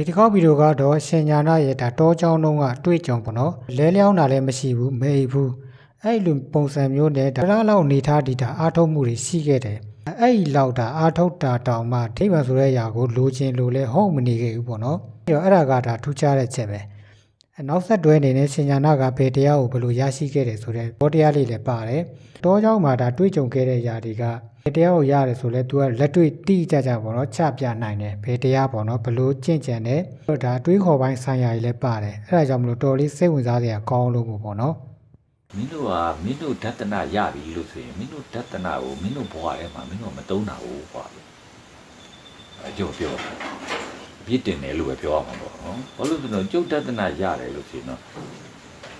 ဒီတစ်ခေါက်ဗီဒီယိုကတော့ရှင်ညာနာရဲ့ဒါတောချောင်းတုံးကအတွေ့အကြုံပေါ့နော်လဲလျောင်းတာလည်းမရှိဘူးမအိပ်ဘူးအဲ့လိုပုံစံမျိုးနဲ့ဒါလားလောက်နေထားဒီဒါအားထုတ်မှုတွေရှိခဲ့တယ်အဲ့ဒီလောက်ဒါအားထုတ်တာတောင်မှဒိဗ္ဗံဆိုတဲ့အရာကိုလိုချင်လိုလဲဟုတ်မနေခဲ့ဘူးပေါ့နော်အဲ့တော့အဲ့ဒါကဒါထူးခြားတဲ့ချက်ပဲအဲ့နောက်ဆက်တွဲအနေနဲ့ရှင်ညာနာကဘယ်တရားကိုဘယ်လိုရရှိခဲ့တယ်ဆိုတော့ဘောတရားလေးလည်းပါတယ်တောချောင်းမှာဒါတွေ့ကြုံခဲ့တဲ့ຢာတွေက ဘယ်တရားကိုရတယ်ဆိုလဲ तू ကလက်တွေ့တိကျကျပေါ့နော်ချပြနိုင်တယ်ဘယ်တရားပေါ့နော်ဘယ်လိုကျင့်ကြံတယ်ဒါတွေးခေါ်ပိုင်းဆိုင်ရာကြီးလည်းပါတယ်အဲ့ဒါကြောင့်မလို့တော်လေးစိတ်ဝင်စားစရာကောင်းလို့ပေါ့နော်မင်းတို့ကမင်းတို့ဓတနာရပြီလို့ဆိုရင်မင်းတို့ဓတနာကိုမင်းတို့ဘဝထဲမှာမင်းတို့မတုံးတာဘူးကွာအကျိုးပြောတာအပြစ်တင်တယ်လို့ပဲပြောရမှာပေါ့နော်ဘာလို့လဲဆိုတော့ကျုပ်ဓတနာရတယ်လို့ဆိုရင်တော့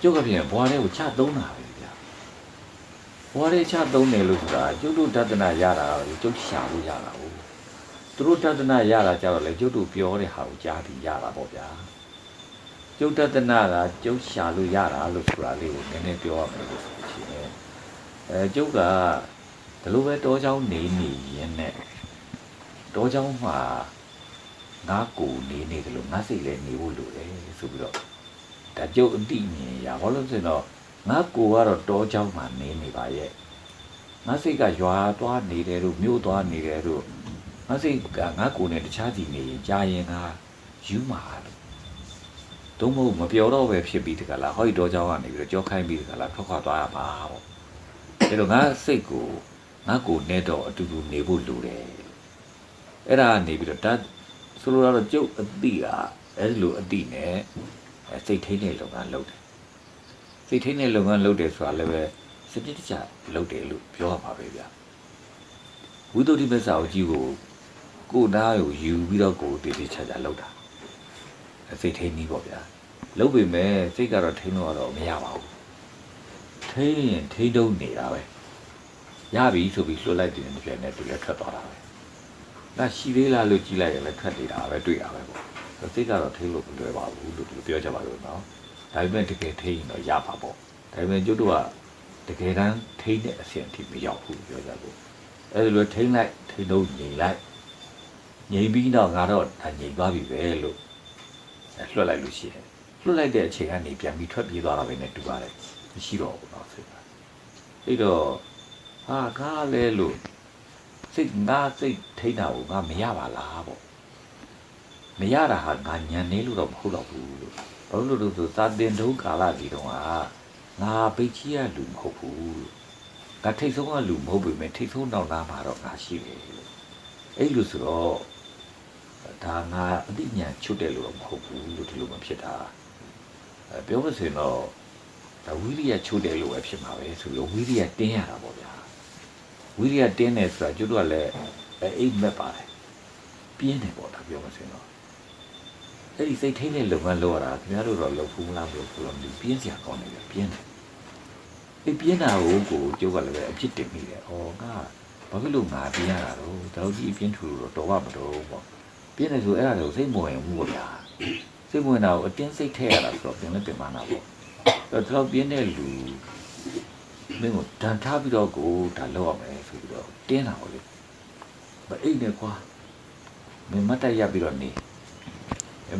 ကျုပ်ကပြင်ဘဝထဲကိုချသုံးတာပဲဗျာဘ ဝါရေချသုံးတယ်လို့ဆိုတာကျုပ်တို့တဒနာရတာတော့ကျုပ်ရှာလို့ရတာဘူးသူတို့တဒနာရတာကြတော့လေကျုပ်တို့ပြောတဲ့ဟာကိုကြားပြီးရတာပေါ့ဗျာကျုပ်တဒနာကကျုပ်ရှာလို့ရတာလို့ဆိုတာလေးကိုနည်းနည်းပြောရမယ်လို့ဆိုချင်တယ်အဲကျုပ်ကဒီလိုပဲတောချောင်းနေနေရင်းနဲ့တောချောင်းမှာငါကိုနေနေတယ်လို့ငါစိတ်လည်းနေဖို့လိုတယ်ဆိုပြီးတော့ဒါကျုပ်အတိမြင်ရဘာလို့ဆိုတော့ ငါကိုကတော့တောเจ้าမှာနေနေပါရဲ့ငါစိတ်ကရွာသွားနေတယ်လို့မြို့သွားနေတယ်လို့ငါစိတ်ကငါကိုနဲ့တခြားစီနေရင်ကြာရင်ငါယူမှာလို့ သုံးဖို့မပြောတော့ပဲဖြစ်ပြီးတကလားဟောဒီတော့เจ้าကနေပြီးတော့ကြောခိုင်းပြီးတကလားထွက်ခွာသွားရမှာပေါ့အဲတော့ငါစိတ်ကိုငါကိုနဲ့တော့အတူတူနေဖို့လိုတယ်အဲ့ဒါကနေပြီးတော့တတ်ဆိုလိုတော့ကျုပ်အတိကအဲ့လိုအတိနဲ့အဲစိတ်ထိန်းတဲ့လုပ်ငန်းလုပ်တယ် စိတ်ထိန်းတဲ့လုပ်ငန်းလုပ်တယ်ဆိုတာလည်းပဲစနစ်တကျလုပ်တယ်လို့ပြောရမှာပဲဗျဝိသုဒ္ဓိမစ္စာအကြီးကိုကိုယ်သားကိုယူပြီးတော့ကိုယ်တည်တည်ချာချာလုပ်တာစိတ်ထိန်းကြီးပေါ့ဗျာလုတ်ပေမဲ့စိတ်ကတော့ထိန်းလို့ကတော့မရပါဘူးထိန်းရင်ထိန်းတုံးနေတာပဲရပြီဆိုပြီးလွှတ်လိုက်တယ်တစ်ပြိုင်နက်တူလည်းထွက်သွားတာပဲဒါရှိသေးလားလို့ကြည့်လိုက်ရင်လည်းထွက်နေတာပဲတွေ့တာပဲပေါ့စိတ်ကတော့ထိန်းလို့မလွယ်ပါဘူးလို့ဒီလိုပြောကြပါလို့နော် ဒါပေမဲ့တကယ်ထိန်းရင်တော့ရပါပေါ့ဒါပေမဲ့ကျွတ်တို့ကတကယ်တမ်းထိန်းတဲ့အဆင့်အထိမရောက်ဘူးပြောကြလို့အဲ့ဒီလိုထိန်းလိုက်ထိန်းတော့ငြိမ်လိုက်ငြိမ်ပြီးတော့ငါတော့ဒါငြိမ်သွားပြီပဲလို့အဲလွှတ်လိုက်လို့ရှိတယ်လွှတ်လိုက်တဲ့အချိန်ကနေပြန်ပြီးထွက်ပြေးသွားတာပဲနဲ့တူပါတယ်မရှိတော့ဘူးတော့စိတ်ကအဲ့တော့ဟာကားလဲလို့စိတ်ငါစိတ်ထိန်းတာကိုငါမရပါလားပေါ့မရတာဟာငါညံနေလို့တော့မဟုတ်တော့ဘူးလို့ ဘာလို့လဲဆိုသာတင်တုံးကာလဒီတော့ကငါပိတ်ချီရလူမဟုတ်ဘူးလို့ငါထိတ်ဆုံးကလူမဟုတ်ပေမဲ့ထိတ်ဆုံးနောက်သားမှာတော့ငါရှိတယ်လို့အဲ့လိုဆိုတော့ဒါငါအတိညာချွတ်တယ်လို့တော့မဟုတ်ဘူးလို့ဒီလိုမှဖြစ်တာအဲပြောမစင်တော့ဒါဝိရိယချွတ်တယ်လို့ပဲဖြစ်မှာပဲဆိုလို့ဝိရိယတင်းရတာပေါ့ဗျာဝိရိယတင်းတယ်ဆိုတာကျွတ်တော့လည်းအဲအိတ်မက်ပါတယ်ပြင်းတယ်ပေါ့ဒါပြောမစင်တော့ အဲ့ဒီစိတ်ထိန်တဲ့လုပ်ငန်းလုပ်ရတာခင်ဗျားတို့တော့လုပ်ဖူးမလားမလုပ်ဘူးလားမသိဘူးပြင်းစရာကောင်းတယ်ဗျပြင်းတယ်အဲ့ပြင်းတာကိုကိုကျုပ်ကလည်းပဲအဖြစ်တင်မိတယ်ဩငါဘာဖြစ်လို့ငါပြင်းရတာတော့ဒါတို့ကြီးအပြင်းထူလို့တော့တော်ပါမတော်ပေါ့ပြင်းတယ်ဆိုအဲ့ဒါကိုစိတ်မဝင်ဘူးပေါ့ဗျာစိတ်မဝင်တာကိုအတင်းစိတ်ထဲရတာဆိုတော့ပြင်လဲပြင်မနာပေါ့အဲ့တော့ပြင်းတဲ့လူမင်းကိုဒဏ်ထားပြီးတော့ကိုဒါလောက်ရမယ်ဆိုပြီးတော့တင်းတာပေါ့လေမအိတ်နဲ့ကွာမင်းမတ်တက်ရပြီးတော့နေအဲ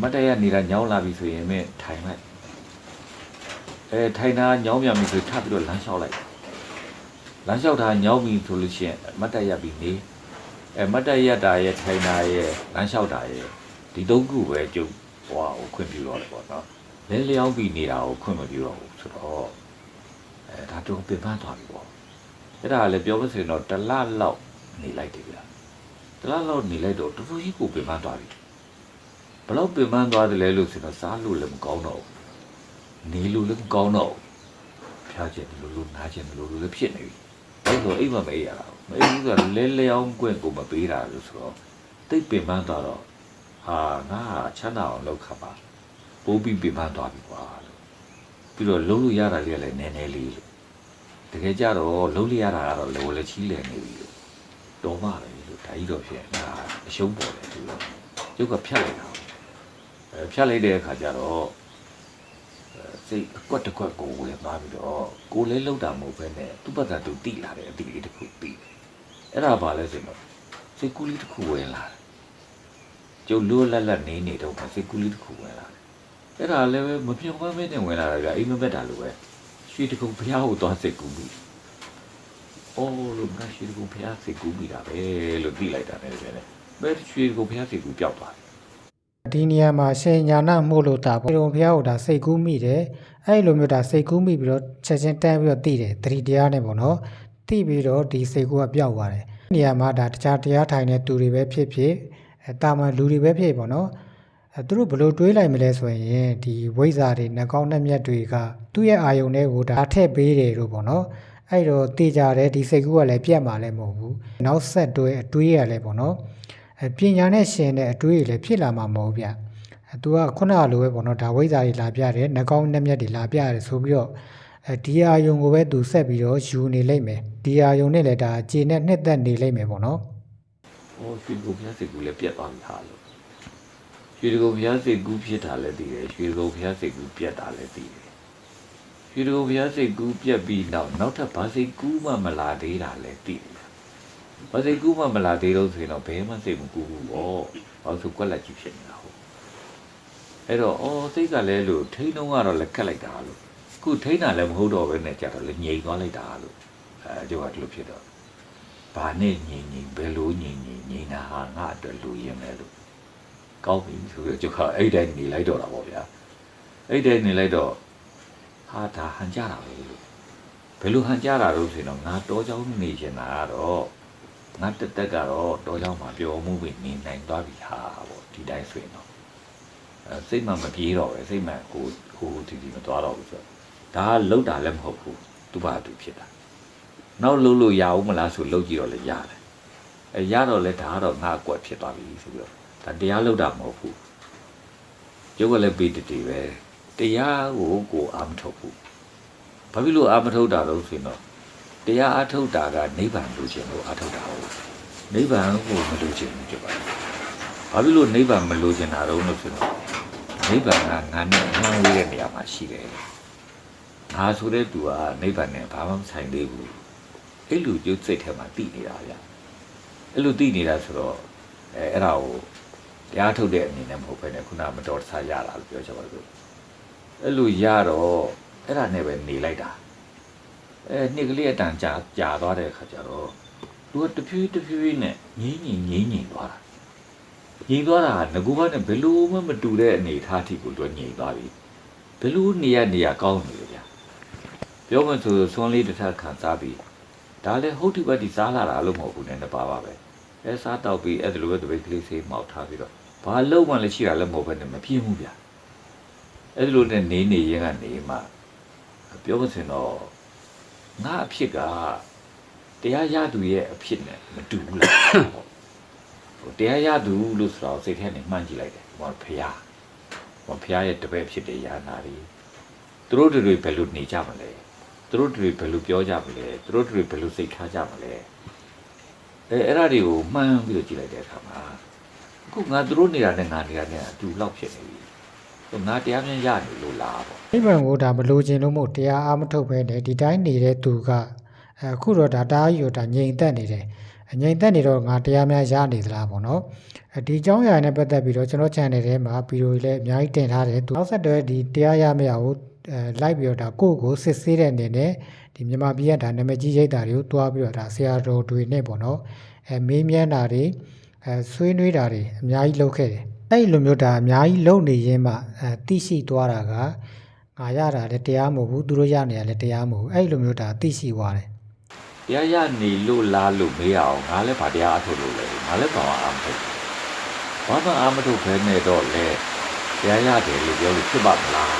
မတ်တက်ရနေတာညောင်းလာပြီဆိုရင်မင်းထိုင်လိုက်အဲထိုင်တာညောင်းပြန်ပြီဆိုထပ်ပြီးတော့လမ်းလျှောက်လိုက်လမ်းလျှောက်တာညောင်းပြီဆိုလို့ရှိရင်မတ်တက်ရပြီးနေအဲမတ်တရရတာရဲ့ထိုင်တာရဲ့လမ်းလျှောက်တာရဲ့ဒီသုံးခုပဲကျုပ်ဟိုဟာကိုခွင့်ပြုတော့တယ်ပေါ့နော်လဲလျောင်းပြီးနေတာကိုခွင့်မပြုတော့ဘူးဆိုတော့အဲဒါတော့ပြင်ပန်းသွားပြီပေါ့အဲ့ဒါကလည်းပြောလို့ဆိုရင်တော့တစ်လလောက်နေလိုက်တယ်ဗျာတစ်လလောက်နေလိုက်တော့တော်တော်ကြီးကိုပြင်ပန်းသွားပြီဘယ် လောက်ပြင်ပန်းသွားတယ်လဲလို့ဆိုတော့စားလို့လည်းမကောင်းတော့ဘူးနေလို့လည်းမကောင်းတော့ဘူးဖျားချက်ဒီလိုလိုနားချက်ဒီလိုလိုလည်းဖြစ်နေပြီအဲ့တော့အိမ်မမေးရတာမအေးဘူးဆိုတော့လဲလျောင်းကွင့်ကိုမပေးတာလို့ဆိုတော့တိတ်ပင်ပန်းသွားတော့ဟာငါဟာချမ်းသာအောင်လုပ်ခါပါပိုးပြီးပင်ပန်းသွားပြီကွာလို့ပြီးတော့လုံးလို့ရတာလေးကလည်းနည်းနည်းလေးလို့တကယ်ကြတော့လုံးလို့ရတာကတော့လောလည်းချီးလည်နေပြီလို့တော်မှပဲလို့ဒါကြီးတော့ဖြစ်ငါအရှုံးပေါ်တယ်သူကကျုပ်ကဖြတ်လိုက်တာအဲ ဖြတ်လိုက်တဲ့အခါကျတော့စိတ်အကွက်တစ်ကွက်ကိုဝင်သွားပြီးတော့ကိုလည်းလှုပ်တာမဟုတ်ဘဲနဲ့သူ့ဘက်ကသူတိလာတယ်အတိလေးတစ်ခုပြီးတယ်အဲ့ဒါဘာလဲဆိုတော့စိတ်ကူးလေးတစ်ခုဝင်လာတယ်ကျုပ်လိုလတ်လတ်နေနေတော့မှစိတ်ကူးလေးတစ်ခုဝင်လာတယ်အဲ့ဒါလည်းပဲမပြုံမမဲနဲ့ဝင်လာတာကအိမ်မက်တာလိုပဲရွှေတကုံဖျားကိုသွားစိတ်ကူးပြီးအော်လို့ငါရွှေတကုံဖျားစိတ်ကူးပြီးတာပဲလို့သိလိုက်တာနဲ့ပဲလေဘယ်ရွှေတကုံဖျားစိတ်ကူးပျောက်သွားတယ် ဒီနေရာမှာရှင်ညာနာမှုလို့တာပေါ့ဒီလိုဘုရားဟိုဒါစိတ်ကူးမိတယ်အဲ့လိုမျိုးဒါစိတ်ကူးမိပြီးတော့ချက်ချင်းတန်းပြီးတော့တည်တယ်တတိတရားနဲ့ပေါ့နော်တည်ပြီးတော့ဒီစိတ်ကူးကပျောက်သွားတယ်ဒီနေရာမှာဒါတခြားတရားထိုင်တဲ့သူတွေပဲဖြစ်ဖြစ်အဲတာမန်လူတွေပဲဖြစ်ဖြစ်ပေါ့နော်အဲသူတို့ဘယ်လိုတွေးလိုက်မလဲဆိုရင်ဒီဝိဇ္ဇာတွေနှကောင်းနှက်မြက်တွေကသူ့ရဲ့အာယုံတွေကိုဒါထည့်ပေးတယ်လို့ပေါ့နော်အဲ့တော့တည်ကြတယ်ဒီစိတ်ကူးကလည်းပြတ်မှာလည်းမဟုတ်ဘူးနောက်ဆက်တွဲအတွေးရလည်းပေါ့နော်အဲ ပညာနဲ့ရှင်တဲ့အတွေးတွေလည်းဖြစ်လာမှာမဟုတ်ဗျအဲသူကခုနကလိုပဲပေါ့နော်ဒါဝိဇ္ဇာတွေလာပြတယ်နှကောင်းနှက်မြက်တွေလာပြတယ်ဆိုပြီးတော့အဲဒီအာယုံကိုပဲသူဆက်ပြီးတော့ယူနေလိမ့်မယ်ဒီအာယုံနဲ့လည်းဒါအခြေနဲ့နှစ်သက်နေလိမ့်မယ်ပေါ့နော်။အော်ရွှေကုံဖျားစိတ်ကူးလည်းပြတ်သွားပြီဟာလို့ရွှေကုံဖျားစိတ်ကူးဖြစ်တာလည်းသိတယ်ရွှေကုံဖျားစိတ်ကူးပြတ်တာလည်းသိတယ်ရွှေကုံဖျားစိတ်ကူးပြတ်ပြီးနောက်နောက်ထပ်ဘာစိတ်ကူးမှမလာသေးတာလည်းသိတယ်။ ဘာစိတ်ကူးမှမလာသေးတော့ဆိုရင်တော့ဘယ်မှစိတ်မကူဘူးပေါ့။ဘာလို့ကွက်လက်ကြီးဖြစ်နေတာဟုတ်။အဲ့တော့အော်စိတ်ကလည်းလို့ထိန်းတော့ကတော့လည်းကတ်လိုက်တာလို့ခုထိန်းတာလည်းမဟုတ်တော့ဘဲနဲ့ကြာတော့လည်းငြိမ်သွားလိုက်တာလို့အဲကြောကဒီလိုဖြစ်တော့ ဘာနဲ့ညင်ညင်ဘယ်လိုညင်ညင်ညင်တာဟာငါအတွက်လူရင်လဲလို့ကောင်းပြီဆိုတော့ကျွန်တော်အဲ့တိုင်းနေလိုက်တော့တာပေါ့ဗျာအဲ့တိုင်းနေလိုက်တော့ဟာဒါဟန်ကြတာပဲလို့ဘယ်လိုဟန်ကြတာလို့ဆိုရင်တော့ငါတောเจ้าနေချင်တာကတော့ ငါတက်တက်ကတော့တော့ကြောင့်မပြောမှုပဲနေနိုင်သွားပြီဟာပေါ့ဒီတိုင်းဆိုရင်တော့အဲစိတ်မှမပြေတော့ပဲစိတ်မှကိုကိုဒီဒီမသွားတော့ဘူးဆိုတော့ဒါကလှုပ်တာလည်းမဟုတ်ဘူးသူ့ဘာသူဖြစ်တာနောက်လှုပ်လို့ရအောင်မလားဆိုလှုပ်ကြည့်တော့လည်းရတယ်အဲရတော့လည်းဒါကတော့ငါအကွက်ဖြစ်သွားပြီဆိုပြီးတော့ဒါတရားလှုပ်တာမဟုတ်ဘူးရုပ်ကလည်းပေတတီပဲတရားကိုကိုအာမထုတ်ဘူးဘာဖြစ်လို့အာမထုတ်တာတော့ဆိုရင်တော့ တရားအထုတ်တာကနိဗ္ဗာန်လိုချင်လို့အထုတ်တာဟုတ်နိဗ္ဗာန်ကိုမလိုချင်ဘူးကြပါဘာဖြစ်လို့နိဗ္ဗာန်မလိုချင်တာတော့လို့ဆိုတော့နိဗ္ဗာန်ကငါနဲ့နှောင်းဝေးတဲ့နေရာမှာရှိတယ်ငါဆိုတဲ့သူကနိဗ္ဗာန်နဲ့ဘာမှမဆိုင်သေးဘူးအဲ့လူကျုပ်စိတ်ထဲမှာတည်နေတာဗျအဲ့လိုတည်နေတာဆိုတော့အဲအဲ့ဒါကိုတရားထုတ်တဲ့အနေနဲ့မဟုတ်ဘဲနဲ့ခုနကမတော်တဆရတာလို့ပြောချင်ပါလို့အဲ့လိုရတော့အဲ့ဒါနဲ့ပဲနေလိုက်တာ အဲနှစ်ကလေးအတန်ကြာကြာသွားတဲ့အခါကျတော့သူကတဖြည်းတဖြည်းနဲ့ငိမ့်ငိမ့်ငိမ့်ငိမ့်သွားတာငိမ့်သွားတာကငကူကနဲ့ဘယ်လိုမှမတူတဲ့အနေအထားအထိကိုသူကငိမ့်သွားပြီဘယ်လိုနေရနေရကောင်းနေလဲဗျပြောမှဆိုစွန်းလေးတစ်ထပ်ခံစားပြီးဒါလည်းဟုတ်တိပတ်တိစားလာတာလို့မဟုတ်ဘူးနဲ့တပါပါပဲအဲစားတော့ပြီးအဲ့ဒါလိုပဲတပိတ်ကလေးဆေးမှောက်ထားပြီးတော့ဘာလုံးမှလည်းရှိတာလည်းမဟုတ်ဘဲနဲ့မပြင်းဘူးဗျအဲ့ဒါလိုနဲ့နေနေရင်ကနေမှပြောမစင်တော့ ငါအဖြစ်ကတရားရသူရဲ့အဖြစ်နဲ့မတူဘူးလားဟိုတရားရသူလို့ဆိုတော့စိတ်ထဲနဲ့မှန်းကြည့်လိုက်တယ်ဟောဖះဟောဖះရဲ့တပည့်ဖြစ်တဲ့ယာနာတွေသူတို့တွေဘယ်လိုနေကြမလဲသူတို့တွေဘယ်လိုပြောကြမလဲသူတို့တွေဘယ်လိုစိတ်ထားကြမလဲအဲအဲ့ဒါတွေကိုမှန်းပြီးတော့ကြည့်လိုက်တဲ့အခါမှာအခုငါသူတို့နေတာနဲ့ငါနေတာနဲ့အတူလောက်ဖြစ်နေပြီဟို ငါတရားပြန်ရတယ်လို့လားပေါ့နိဗ္ဗာန်ကိုဒါမလိုချင်လို့မို့တရားအားမထုတ်ဘဲနဲ့ဒီတိုင်းနေတဲ့သူကအခုတော့ဒါတားယူတာငြိမ်သက်နေတယ်ငြိမ်သက်နေတော့ငါတရားများရနေသလားပေါ့နော်ဒီအကြောင်းအရာနဲ့ပတ်သက်ပြီးတော့ကျွန်တော် channel ထဲမှာဗီဒီယိုလေးအများကြီးတင်ထားတယ်သူနောက်ဆက်တွဲဒီတရားရမရဘူးအဲလိုက်ပြီးတော့ဒါကိုယ့်ကိုစစ်ဆေးတဲ့အနေနဲ့ဒီမြန်မာပြည်ကဒါနာမည်ကြီးရိပ်တာတွေကိုတွားပြီးတော့ဒါဆရာတော်တွေနဲ့ပေါ့နော်အဲမေးမြန်းတာတွေအဲဆွေးနွေးတာတွေအများကြီးလုပ်ခဲ့တယ် အဲ့လိုမျိုးဒါအများကြီးလုပ်နေရင်းမှအဲသိရှိသွားတာကငါရတာလည်းတရားမဟုတ်ဘူးသူတို့ရနေရလည်းတရားမဟုတ်ဘူးအဲ့လိုမျိုးဒါသိရှိသွားတယ်တရားရနေလို့လားလို့မေးရအောင်ငါလည်းဗာတရားအထုတ်လို့လေငါလည်းဘာမှအာမထုတ်ဘာမှအာမထုတ်ခဲနေတော့လေတရားရတယ်လို့ပြောလို့ဖြစ်ပါမလား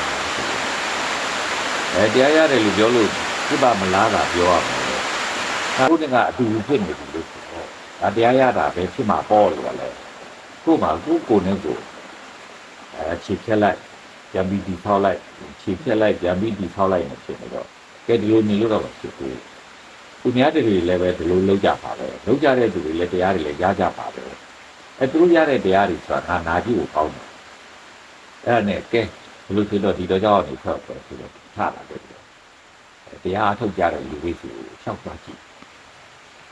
အဲတရားရတယ်လို့ပြောလို့ဖြစ်ပါမလားတာပြောရမယ်ဒါတို့ကအတူတူဖြစ်နေပြီလို့ဆိုတော့ဒါတရားရတာပဲဖြစ်မှာပေါ့လို့ကလည်း ကို့မှာကိုယ့်ကိုယ်နဲ့ကိုယ်အဲခြေဖြက်လိုက်ပြန်ပြီးဒီဖောက်လိုက်ခြေဖြက်လိုက်ပြန်ပြီးဒီဖောက်လိုက်နေဖြစ်နေတော့ကဲဒီလိုနေလို့တော့မဖြစ်ဘူးသူများတွေလည်းပဲဒီလိုလုပ်ကြပါပဲလုပ်ကြတဲ့သူတွေလည်းတရားတွေလည်းရကြပါပဲအဲသူတို့ရတဲ့တရားတွေဆိုတာငါနာကြည့်ကိုကောင်းတယ်အဲ့ဒါနဲ့ကဲဘယ်လိုဖြစ်တော့ဒီတော့ကြောက်နေထွက်တော့ဆိုတော့ထားလာတယ်အဲတရားအထုတ်ကြတဲ့လူတွေစီကိုရှောက်သွားကြည့်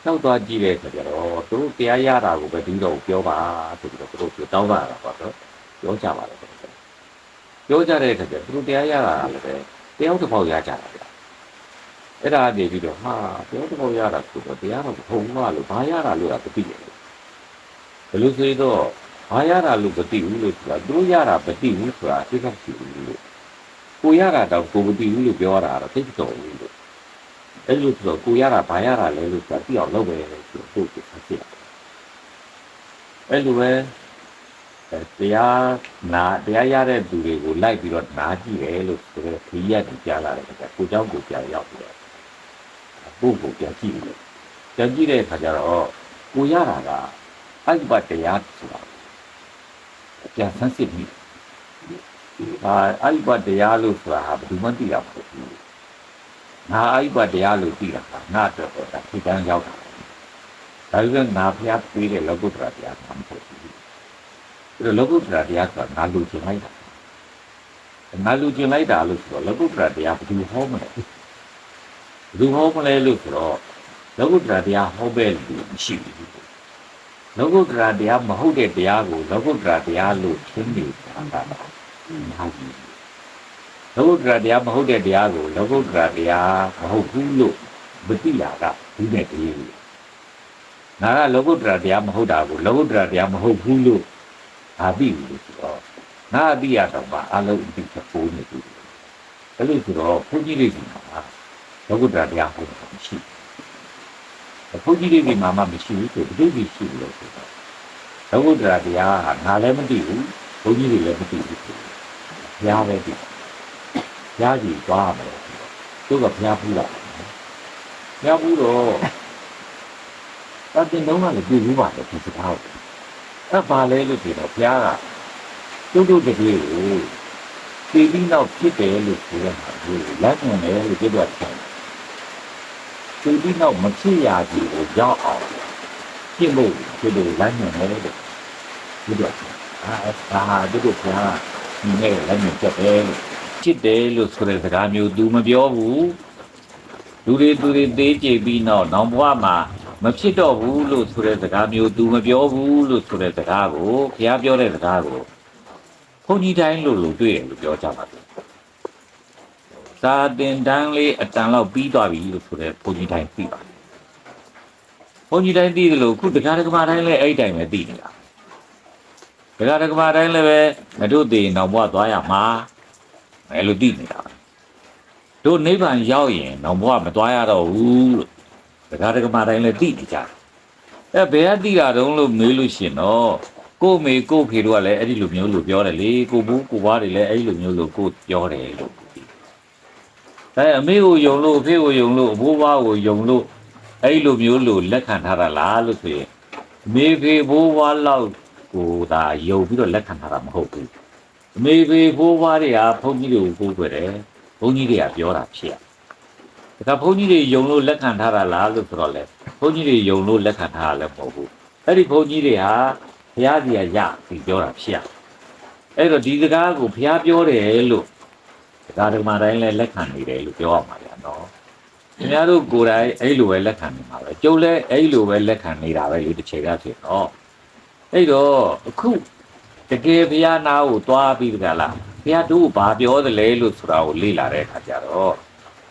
ရောက်သွားကြည့်တဲ့အခါကျတော့သူတို့တရားရတာကိုပဲဒီတော့ပြောပါဆိုပြီးတော့သူတို့ပြောတောင်းတာပေါ့နော်ပြောကြပါလေပြောကြတဲ့အခါကျသူတို့တရားရတာလည်းပဲတယောက်တစ်ပေါက်ရကြတာဗျအဲ့ဒါနေပြီးတော့ဟာတယောက်တစ်ပေါက်ရတာဆိုတော့တရားတော့ဘုံမလို့ဘာရတာလို့ကသိတယ်ဘယ်လိုဆိုတော့ဘာရတာလို့မသိဘူးလို့ဆိုတာသူတို့ရတာမသိဘူးဆိုတာသိခက်ရှိဘူးလို့ကိုရတာတော့ကိုမသိဘူးလို့ပြောတာတော့သိတော်ဘူးလို့ အဲ့လိုဆိုတော့ကိုရတာဘာရတာလဲလို့ဆိုတာသိအောင်လုပ်ပဲဆိုတော့ကိုယ်ကိုဆက်ပြအဲ့လိုပဲအဲတရားနာတရားရတဲ့သူတွေကိုလိုက်ပြီးတော့နာကြည့်တယ်လို့ဆိုတော့ဒီရက်ကြီးကြားလာတယ်ကကိုเจ้าကိုပြန်ရောက်ပြီးတော့ကိုကိုပြန်ကြည့်တယ်ပြန်ကြည့်တဲ့အခါကျတော့ကိုရတာကအဲ့ဒီဘတရားဆိုတာပြန်ဆန်းစစ်ပြီးအာအဲ့ဒီဘတရားလို့ဆိုတာဟာဘယ်သူမှသိရမှာမဟုတ်ဘူး ငါအဲ့ဘတရားလို့သိတာကငါအတွက်တော့ဒါထိတန်းရောက်တာဒါပေမဲ့ငါဖျားပေးတဲ့လောကုတ္တရာတရားမှမဟုတ်ဘူးအဲ့တော့လောကုတ္တရာတရားဆိုတာငါလူချင်လိုက်တာငါလူချင်လိုက်တာလို့ဆိုတော့လောကုတ္တရာတရားဘယ်သူဟောမလဲဘယ်သူဟောမလဲလို့ဆိုတော့လောကုတ္တရာတရားဟောပဲလူမရှိဘူးလောကုတ္တရာတရားမဟုတ်တဲ့တရားကိုလောကုတ္တရာတရားလို့ထင်နေတာကဟာကြီး လောကုတ္တရာတရားမဟုတ်တဲ့တရားကိုလောကုတ္တရာတရားမဟုတ်ဘူးလို့မသိတာကဒီနဲ့တည်းကြီး။ငါကလောကုတ္တရာတရားမဟုတ်တာကိုလောကုတ္တရာတရားမဟုတ်ဘူးလို့ငါသိဘူးလို့ဆိုတော့ငါအသိရတော့ပါအလုံးအသိချက်ပိုးနေပြီ။ဒါလို့ဆိုတော့ဘုန်းကြီးတွေဒီမှာလောကုတ္တရာတရားဟုတ်တာမရှိဘူး။ဘုန်းကြီးတွေဒီမှာမှမရှိဘူးဆိုဘယ်လိုဖြစ်ရှိလို့ဆိုတော့လောကုတ္တရာတရားဟာငါလည်းမသိဘူးဘုန်းကြီးတွေလည်းမသိဘူးဆိုတော့ဘုရားပဲသိတယ် ဘုရားကြီးသွားမယ်သူကဘုရားဖူးလာဘုရားဖူးတော့တတ်တင်တော့လည်းပြည်ဘူးပါလေဒီစကားကိုအဲ့ပါလဲလို့ပြောတော့ဘုရားကတုတ်တုတ်တည်းကိုပြည်ပြီးနောက်ဖြစ်တယ်လို့ပြောရမှာဒီလက်ညွန်တယ်လို့ပြောတော့တယ်ပြည်ပြီးနောက်မဖြစ်ရကြီးကိုရောက်အောင်ဖြစ်လို့ဖြစ်လို့လက်ညွန်တယ်လို့ပြောတော့အာဒါဟာတို့ကဘုရားဒီနေ့လက်ညွန်ချက်တယ်လို့ ဖြစ်တယ်လို့ဆိုတဲ့စကားမျိုး तू မပြောဘူးလူတွေသူတွေသေးကြပြီးတော့နောင်ဘဝမှာမဖြစ်တော့ဘူးလို့ဆိုတဲ့စကားမျိုး तू မပြောဘူးလို့ဆိုတဲ့စကားကိုဘုရားပြောတဲ့စကားကိုဘုန်းကြီးတိုင်းလို့လို့တွေ့တယ်လို့ပြောကြပါတယ်သာတင်တန်းလေးအတန်လောက်ပြီးသွားပြီလို့ဆိုတဲ့ဘုန်းကြီးတိုင်းသိပါတယ်ဘုန်းကြီးတိုင်းသိတယ်လို့ခုတရားဓမ္မတိုင်းလည်းအဲ့ဒီတိုင်းပဲသိနေတာတရားဓမ္မတိုင်းလည်းပဲမတို့သေးရင်တော့ဘဝသွားရမှာ အဲလိုသိနေတာပဲတို့နိဗ္ဗာန်ရောက်ရင်တော့ဘဝမသွားရတော့ဘူးလို့ဒကာဒကမာတိုင်းလည်းသိနေကြတယ်အဲဘယ်ကသိတာတုံးလို့မေးလို့ရှရင်တော့ကို့မေကို့ဖေတို့ကလည်းအဲ့ဒီလိုမျိုးလို့ပြောတယ်လေကိုဘူးကိုဘွားတွေလည်းအဲ့ဒီလိုမျိုးလို့ကို့ပြောတယ်လို့အဲအမေကိုယုံလို့အဖေကိုယုံလို့အဘိုးဘွားကိုယုံလို့အဲ့ဒီလိုမျိုးလို့လက်ခံထားတာလားလို့ဆိုရင်မေဖေဘိုးဘွားလောက်ကိုသာယုံပြီးတော့လက်ခံထားတာမဟုတ်ဘူး အမေဖေဖိုးဘွားတွေကဘုန်းကြီးတွေကိုကိုးကွယ်တယ်ဘုန်းကြီးတွေကပြောတာဖြစ်ရဒါကဘုန်းကြီးတွေယုံလို့လက်ခံထားတာလားလို့ဆိုတော့လေဘုန်းကြီးတွေယုံလို့လက်ခံထားတာလည်းမဟုတ်ဘူးအဲ့ဒီဘုန်းကြီးတွေဟာဘုရားကြီးကရပြီးပြောတာဖြစ်ရအဲ့တော့ဒီစကားကိုဘုရားပြောတယ်လို့စကားဓမ္မတိုင်းလည်းလက်ခံနေတယ်လို့ပြောရမှာဗျာနော်ခင်ဗျားတို့ကိုယ်တိုင်အဲ့လိုပဲလက်ခံနေမှာပဲကျုပ်လည်းအဲ့လိုပဲလက်ခံနေတာပဲလေတစ်ချိန်ကဖြစ်တော့အဲ့တော့အခု တကယ်ဘုရားနာကိုသွားပြီးကြလားဘုရားတို့ဘာပြောသလဲလို့ဆိုတာကိုလေ့လာတဲ့အခါကျတော့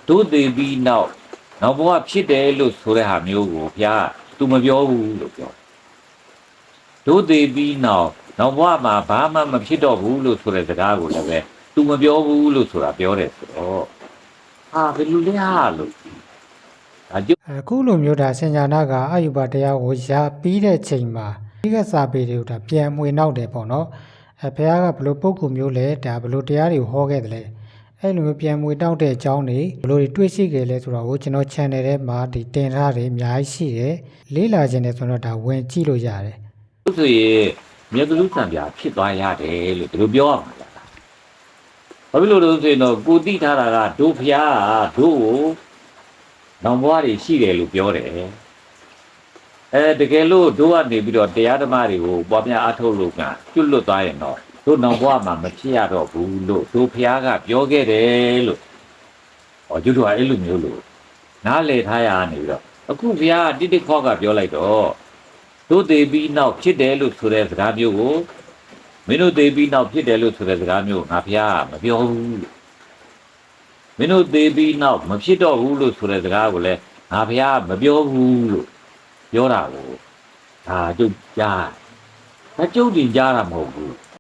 တို့သိပြီးနောက်နောက်ဘဝဖြစ်တယ်လို့ဆိုတဲ့ဟာမျိုးကိုဘုရား तू မပြောဘူးလို့ပြောတို့သိပြီးနောက်နောက်ဘဝမှာဘာမှမဖြစ်တော့ဘူးလို့ဆိုတဲ့စကားကိုလည်းပဲ तू မပြောဘူးလို့ဆိုတာပြောတယ်ဆိုတော့ဟာဘယ်လိုလဲဟာလို့ဒါကြအခုလိုမျိုးဒါစင်ညာနာကအယူဘတရားကိုရပြီးတဲ့ချိန်မှာ ဒီကစာပေတွေကိုဒါပြန်မွေနောက်တယ်ပေါ့နော်အဲဘုရားကဘလို့ပုံကူမျိုးလဲဒါဘလို့တရားတွေကိုဟောခဲ့တယ်လဲအဲ့လိုမျိုးပြန်မွေတောက်တဲ့အကြောင်းတွေဘလို့တွေတွေ့ရှိခဲ့လဲဆိုတော့ကိုကျွန်တော် channel ထဲမှာဒီတင်ထားတယ်အများကြီးရှိတယ်လေးလာခြင်းနဲ့ဆိုတော့ဒါဝင်ကြည့်လို့ရတယ်လို့ဆိုရင်မြေကလူစံပြဖြစ်သွားရတယ်လို့ဒီလိုပြောရမှာလားဘာဖြစ်လို့လဲဆိုရင်တော့ကိုတိထားတာကဒုဖျားကဒုကိုနောင်ဘွားတွေရှိတယ်လို့ပြောတယ် အဲတကယ်လို့ဒုကနေပြီးတော့တရားဓမ္မတွေကိုပွားများအထုတ်လို့ကကျွတ်လွတ်သွားရင်တော့တို့နောင်ဘွားမှာမဖြစ်ရတော့ဘူးလို့ဒုဖျားကပြောခဲ့တယ်လို့ဟောကျွတ်တို့ကအဲ့လိုမျိုးလို့နားလည်ထားရနေပြီးတော့အခုဘုရားတိတိခေါကပြောလိုက်တော့တို့သေးပြီးနောက်ဖြစ်တယ်လို့ဆိုတဲ့စကားမျိုးကိုမင်းတို့သေးပြီးနောက်ဖြစ်တယ်လို့ဆိုတဲ့စကားမျိုးကိုငါဘုရားမပြောဘူးလို့မင်းတို့သေးပြီးနောက်မဖြစ်တော့ဘူးလို့ဆိုတဲ့စကားကိုလည်းငါဘုရားမပြောဘူးလို့ ပြောတာကိုဒါကျုပ်ကြားဒါကျုပ်တင်ကြားတာမဟုတ်ဘူး